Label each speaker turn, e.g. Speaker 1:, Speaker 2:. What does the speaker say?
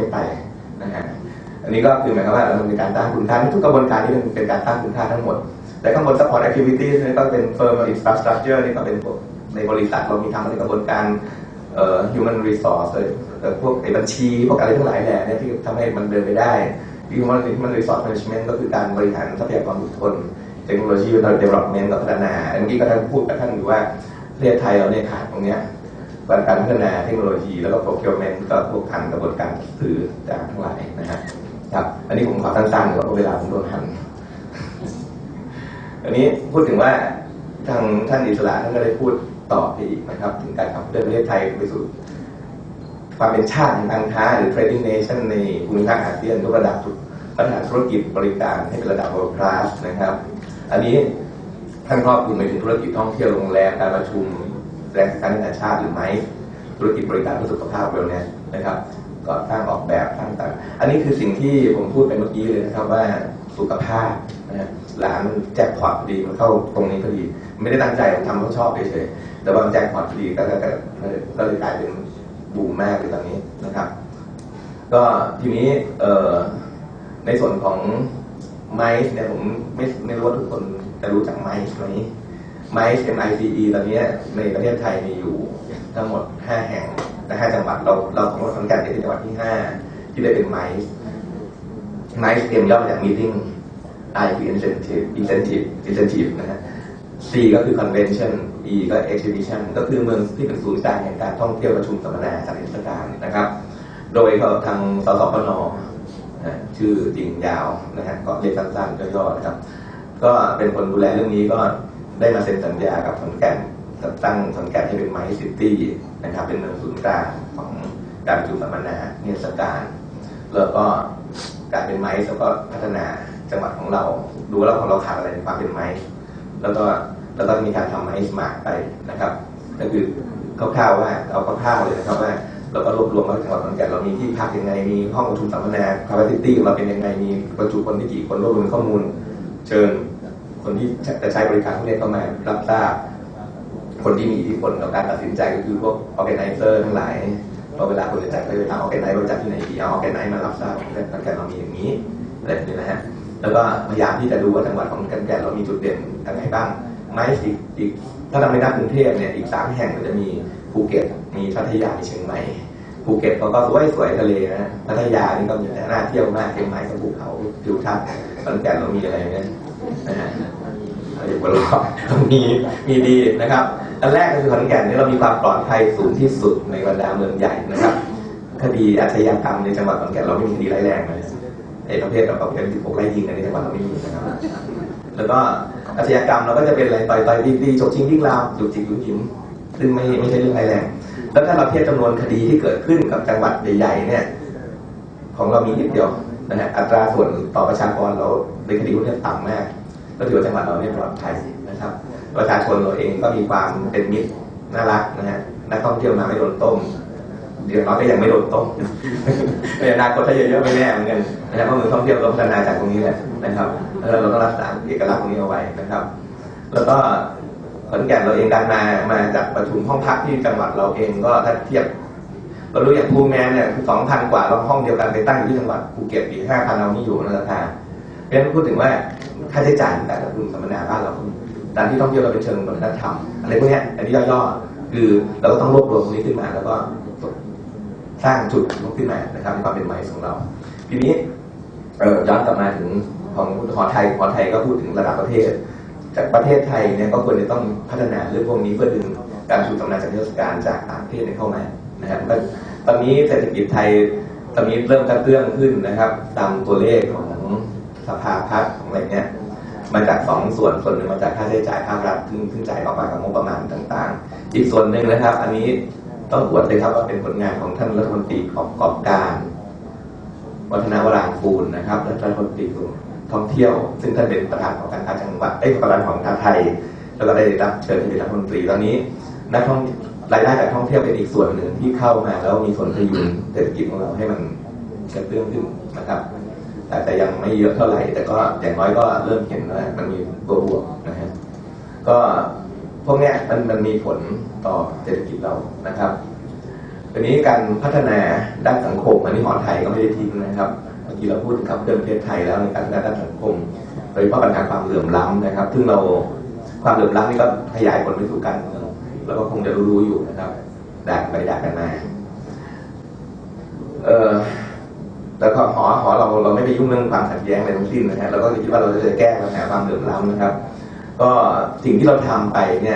Speaker 1: ไม่ไปนะฮะอันนี้ก็คือหมายความว่าเรามีการสร้างคุณค่าทุกกระบวนการนี้เป็นการสร้างคุณค่าทั้งหมด แต่ข้างบน support activities นี่ก็เป็น firm infrastructure นี่ก็เป็นพวกในบริษัทเรามีทำในกระบวนการเอ่อ human resource พวกไอ้บัญชีพวกอะไรทั้งหลายแหละเนี่ยที่ทำให้มันเดินไปได้ human human resource management ก็คือการบริหารทรัพยากรบุคคลเทคโนโลยี development กับพัฒนาอันนี้ก็ท่านพูดกับท่านอยู่ว่าประเทศไทยเราเนี่ยขาดตรงเนี้ย การพัฒนาเทคโนโลยี แล้วก็ procurement ก็พวกทันกระบวนการสื่อต่างทั้งหลายนะฮะครับ อันนี้ผมขอสั้นๆเพราะเวลาผมโดนหันอันนี้พูดถึงว่าทางท่านอิสระท่านก็ได้พูดต่อไปอีกนะครับ ถึงการขับเคลื่อนประเทศไทยไปสู่ความเป็นชาติทางค้าหรือ trading nation ในภูมิภาคอาเซียนทุกระดับทุกพัฒนาธุรกิจบริการให้เป็นระดับ world class นะครับ อันนี้ท่านครอบคลุมไปถึงธุรกิจท่องเที่ยวโรงแรมการประชุม แรงการนานาชาติหรือไม่ธุรกิจบริการเพื่อสุขภาพเวลเนสนะครับก็สร้างออกแบบสร้างต่างอันนี้คือสิ่งที่ผมพูดไปเมื่อกี้เลยนะครับว่าสุขภาพนะฮะร้านแจ็คพอตพอดีมันเข้าตรงนี้พอดี ไม่ได้ตั้งใจผมทำเพราะชอบเฉยๆแต่ว่าแจ็คพอตพอดีก็ก็ก็ก็เลยกลายเป็นบูมมากเลยตอนนี้นะครับ ก็ทีนี้เอ่อในส่วนของไมซ์เนี่ยผมไม่ไม่รู้ว่าทุกคนจะรู้จักไมซ์ไหม ไมซ์ MICE ตอนนี้ในประเทศไทยมีอยู่ทั้งหมด 5 แห่งและ5จังหวัดเราเราของเราขอนก่นเป็นจังหวัดที่ 5 ที่ได้เป็นไมซ์ไมซ์เอ็มย่อมาจาก meeting I คือ incentive incentive incentive นะฮะ C ก็คือ convention E ก็ exhibition ก็คือเมืองที่เป็นศูนย์กลางแห่งการท่องเที่ยวประชุมสัมมนาจัดเทศกาลนะครับ โดยเขาทางสสปนชื่อจริงยาวนะฮะก็เรียกสั้นๆย่อๆนะครับ ก็เป็นคนดูแลเรื่องนี้ก็ ได้มาเซ็นสัญญากับขอนแก่นตั้งขอนแก่นให้เป็นไมซ์ซิตี้นะครับ เป็นเมืองศูนย์กลางของการประชุมสัมมนาเทศกาลแล้วก็การเป็นไมซ์แล้วก็พัฒนาจังหวัดของเรา ดูแล้วของเราขาดอะไรในความเป็นไมซ์แล้วก็แล้วก็มีการทำไมซ์มาร์กไปนะครับ ก็คือคร่าวๆว่าเอาคร่าวๆเลยนะครับว่าเราก็รวบรวมว่าจังหวัดขอนแก่นเรามีที่พักยังไง มีห้องประชุมสัมมนา capacity ของเราเป็นยังไง มีประจุคนที่กี่คนรวบรวมข้อมูล เชิญ คนที่จะใช้บริการพวกนี้เข้ามารับทราบ คนที่มีอิทธิพลต่อการตัดสินใจก็คือพวก organizer ทั้งหลายพอเวลาคนจะจัดก็จะถาม organizer เราจัดที่ไหนดีเอา organizer มารับทราบว่าขอนแก่เรามีอย่างนี้อะไรแบบนี้นะฮะแล้วก็พยายามที่จะดูว่าจังหวัดของขอนแก่นเรามีจุดเด่นอะไรบ้างไม้อีกอีกถ้าเราไม่นับกรุงเทพเนี่ยอีกสามแห่งมันจะมีภูเก็ตมีพัทยามีเชียงใหม่ภูเก็ตเขาก็สวยสวยทะเลนะพัทยานี่ก็มีน่าเที่ยวมากเชียงใหม่ก็ภูเขาทิวทัศน์ขอนแก่นเรามีอะไรเนี่ยนะฮะ อะไรบนรอบมีมีดีนะครับ อันแรกก็คือขอนแก่นนี่เรามีความปลอดภัยสูงที่สุดในบรรดาเมืองใหญ่นะครับ คดีอาชญากรรมในจังหวัดขอนแก่นเราไม่มีคดีร้ายแรงเลยไอ้ประเภทเราก็เป็นที่พวกไล่ยิงในจังหวัดเราไม่มีนะครับ แล้วก็อาชญากรรมเราก็จะเป็นอะไรต่อยต่อยตีตีฉกชิงวิ่งราวจุกจิกยุ่งยิ้มซึ่งไม่ไม่ใช่เรื่องร้ายแรง แล้วถ้าเราเทียบจำนวนคดีที่เกิดขึ้นกับจังหวัดใหญ่ๆเนี่ย ของเรามีนิดเดียวนะฮะอัตราส่วนต่อประชากรเราในคดีพวกนี้ต่ำมาก ก็ถือว่าจังหวัดเราเนี่ยปลอดภัยนะครับ ประชาชนเราเองก็มีความเป็นมิตรน่ารักนะฮะนักท่องเที่ยวมาไม่โดนต้มเดี๋ยวน้อยก็ยังไม่โดนต้มในอนาคตถ้าเยอะๆไม่แน่เหมือนกันนะครับเพราะมืองท่องเที่ยวเราพัฒนาจากตรงนี้แหละนะครับแล้วเราต้องรักษาเอกลักษณ์ตรงนี้เอาไว้นะครับ แล้วก็ขอนแก่นเราเองการมามาจากประชุมห้องพักที่จังหวัดเราเองก็ถ้าเทียบเรารู้อย่างภูแมนเนี่ยสองพันกว่าเราห้องเดียวกันไปตั้งอยู่ที่จังหวัดภูเก็ตอีกห้าพันเรานี่อยู่ในราคา เพราะฉะนั้นพูดถึงว่าค่าใช้จ่ายในการลงทุนสัมมนาบ้านเราการที่ท่องเที่ยวเราเป็นเชิงวัฒนธรรมอะไรพวกนี้อันนี้ย่อๆคือเราก็ต้องรวบรวมตรงนี้ขึ้นมา แล้วก็สร้างจุดขึ้นมานะครับความเป็นไม้ของเรา ทีนี้เย้อนกลับมาถึงของหอไทยหอไทยก็พูดถึงระดับประเทศ จากประเทศไทยเนี่ยก็ควรจะต้องพัฒนาเรื่องพวกนี้เพื่อดึงการชูตำนานจากเทศกาลจากต่างประเทศเข้ามานะครับตอนนี้เศรษฐกิจไทยตอนนี้เริ่มกระเตื้องขึ้นนะครับ ตามตัวเลขของ สภาพัฒน์ของอะไรเนี่ยมาจากสองส่วนส่วนหนึ่งมาจากค่าใช้จ่ายภาครัฐซึ่งซึ่งจ่ายออกมากับงบประมาณต่างๆ อีกส่วนหนึ่งนะครับ อันนี้ต้องอวดเลยครับว่าเป็นผลงานของท่านรัฐมนตรีของกอบการ วัฒนวรางกูลนะครับรัฐมนตรีท่องเที่ยว ซึ่งท่านเป็นประธานของการค้าจังหวัดเอ้ประธานของการไทย แล้วก็ได้รับเชิญให้เป็นรัฐมนตรีตอนนี้นักท่องรายได้จากท่องเที่ยวเป็นอีกส่วนหนึ่งที่เข้ามา แล้วมีส่วนพยุงเศรษฐกิจของเราให้มันกระเตื้องขึ้นนะครับ แต่แต่ยังไม่เยอะเท่าไหร่ แต่ก็อย่างน้อยก็เริ่มเห็นว่ามันมีตัวบวกนะฮะก็พวกเนี้ยมันมันมีผลต่อเศรษฐกิจเรานะครับทีนี้การพัฒนาด้านสังคมอันนี้หอไทยก็ไม่ได้ทิ้งนะครับเมื่อกี้เราพูดถึงขับเคลื่อนประเทศไทยแล้วในการพัฒนาด้านสังคมโดยเฉพาะปัญหาความเหลื่อมล้ำนะครับ ซึ่งเราความเหลื่อมล้ำนี่ก็ขยายผลไปสู่การเมืองแล้วก็คงจะรู้ๆอยู่นะครับด่าไปด่ากันมาเออแล้วก็ เราเราไม่ไปยุ่งเรื่องความขัดแย้งอะไรทั้งสิ้นนะฮะเราก็คิดว่าเราจะแก้ปัญหาความเหลื่อมล้ำนะครับ ก็สิ่งที่เราทำไปเนี่ย